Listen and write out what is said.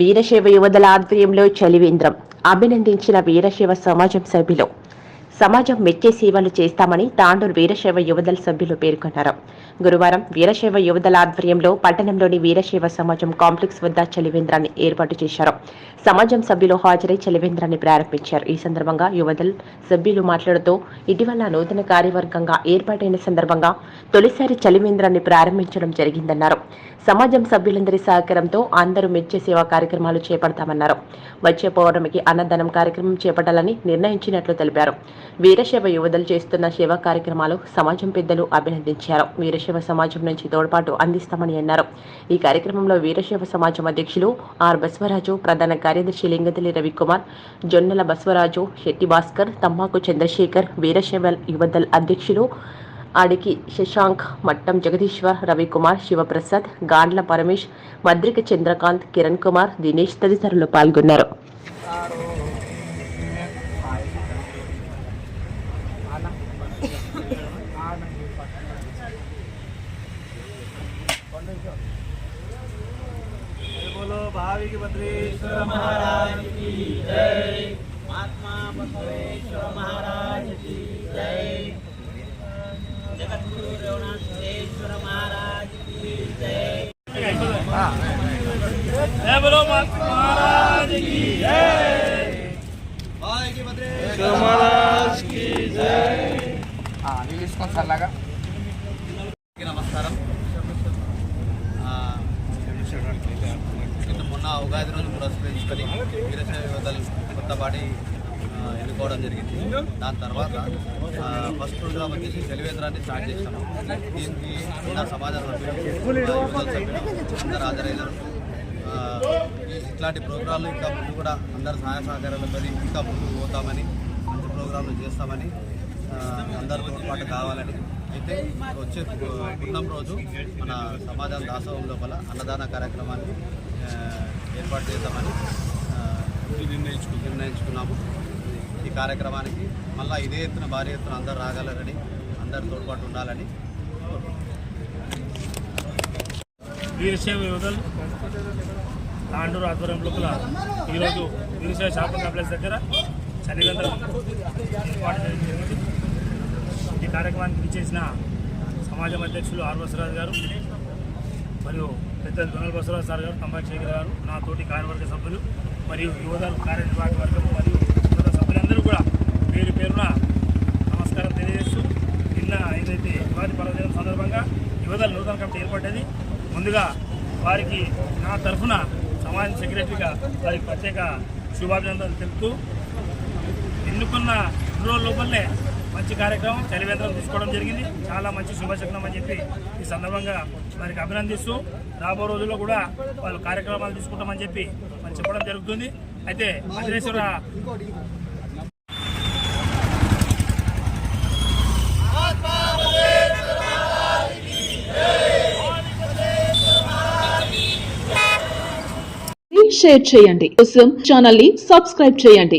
వీరశైవ యువదల ఆధ్వర్యంలో చలివేంద్రం. అభినందించిన వీరశైవ సమాజం సభ్యులు సమాజం మెచ్చే సేవలు చేస్తామని తాండూరు వీరశైవ యువదళ సభ్యులు పేర్కొన్నారు. గురువారం వీరశైవ యువదళ ఆధ్వర్యంలో పట్టణంలోని వీరశైవ సమాజం కాంప్లెక్స్ వద్ద చలివేంద్రాన్ని ఏర్పాటు చేశారు. సమాజం సభ్యులు హాజరై చలివేంద్రాన్ని ప్రారంభించారు. ఈ సందర్భంగా యువదల్ సభ్యులు మాట్లాడుతూ ఇటీవల నూతన కార్యవర్గంగా ఏర్పాటైన సందర్భంగా తొలిసారి చలివేంద్రాన్ని ప్రారంభించడం జరిగిందన్నారు. సమాజం సభ్యులందరి సహకారంతో అందరూ మెచ్చే సేవా కార్యక్రమాలు చేపడతామన్నారు. వచ్చే పౌర్ణమికి అన్నదానం కార్యక్రమం చేపట్టాలని నిర్ణయించినట్లు తెలిపారు. వీరశైవ యువతలు చేస్తున్న సేవా కార్యక్రమాలు సమాజం పెద్దలు అభినందించారు. వీరశైవ సమాజం నుంచి తోడ్పాటు అందిస్తామని అన్నారు. ఈ కార్యక్రమంలో వీరశైవ సమాజం అధ్యక్షులు ఆర్ బస్వరాజు ప్రధాన కార్యదర్శి లింగతల్లి రవికుమార్ జొన్నల బస్వరాజు శెట్టి భాస్కర్ తమ్మాకు చంద్రశేఖర్ వీరశైవ యువదల్ అధ్యక్షులు అడికి శశాంక్ మట్టం జగదీశ్వర్ రవికుమార్ శివప్రసాద్ గాండ్ల పరమేష్ మద్రిక చంద్రకాంత్ కిరణ్ కుమార్ దినేష్ తదితరులు పాల్గొన్నారు. बोलो भावी बद्रेश्वर महाराज की जय। महात्मा बसवेश्वर महाराज की जय। जगतगुरु रवणाथेश्वर महाराज की जय। बोलो महाराज की जय। भाई बद्रेश्वर महाराज की जय। हाँ नीलीश कौन सा लगा? नमस्कार। ఉగాది రోజు పురస్కరించుకొని వీరశైవ యువతలు కొత్త పార్టీ ఎన్నుకోవడం జరిగింది. దాని తర్వాత ఫస్ట్ రోజుగా వచ్చేసి తెలివేంద్రాన్ని స్టార్ట్ చేసినాము దీనికి నా సమాజ సభ్యులు అందరూ హాజరైనారు ఇట్లాంటి ప్రోగ్రాంలు ఇంకా ముందు కూడా అందరు సహాయ సహకారాలతో ఇంకా ముందుకు పోతామని మంచి ప్రోగ్రాంలు చేస్తామని అందరితో పాటు కావాలని అయితే వచ్చే పున్నం రోజు మన సమాజం దాసవం లోపల అన్నదాన కార్యక్రమాన్ని ఏర్పాటు చేద్దామని నిర్ణయించుకు నిర్ణయించుకున్నాము. ఈ కార్యక్రమానికి మళ్ళీ ఇదే ఎత్తున భారీ ఎత్తున అందరు రాగలరని అందరు తోడ్పాటు ఉండాలని వీరశైవ యువతలు తాండూరు ఆధ్వర్యం లోపల ఈరోజు వీరశైవ షాపింగ్ కాంప్లెక్స్ దగ్గర చలివేంద్రం ఏర్పాటు చేయడం జరిగింది. ఈ కార్యక్రమానికి విచ్చేసిన సమాజం అధ్యక్షులు ఆర్వసరాజు గారు మరియు పెద్ద దొనల్ బసవరాజు సార్ గారు తమ్మాయి శేఖర్ గారు నా తోటి కార్యవర్గ సభ్యులు మరియు యువతలు కార్యనిర్వాహక వర్గం మరియు సభ్యులందరూ కూడా పేరు పేరున నమస్కారం తెలియజేస్తూ నిన్న ఏదైతే యువతి పర్వదినం సందర్భంగా యువదల నూతన కమిటీ ఏర్పడ్డది ముందుగా వారికి నా తరఫున సమాజం సెక్రటరీగా వారికి ప్రత్యేక శుభాభినందనలు తెలుపుతూ ఎన్నుకున్న రెండు రోజుల లోపలనే మంచి కార్యక్రమం చలివేంద్రం తీసుకోవడం జరిగింది. చాలా మంచి శుభశకనం అని చెప్పి ఈ సందర్భంగా వారికి అభినందిస్తూ రాబో రోజుల్లో కూడా వాళ్ళు కార్యక్రమాలు తీసుకుంటామని చెప్పి మరి చెప్పడం జరుగుతుంది. అయితే మధురేశ్వర షేర్ చేయండి. కోసం ఛానల్ని సబ్స్క్రైబ్ చేయండి.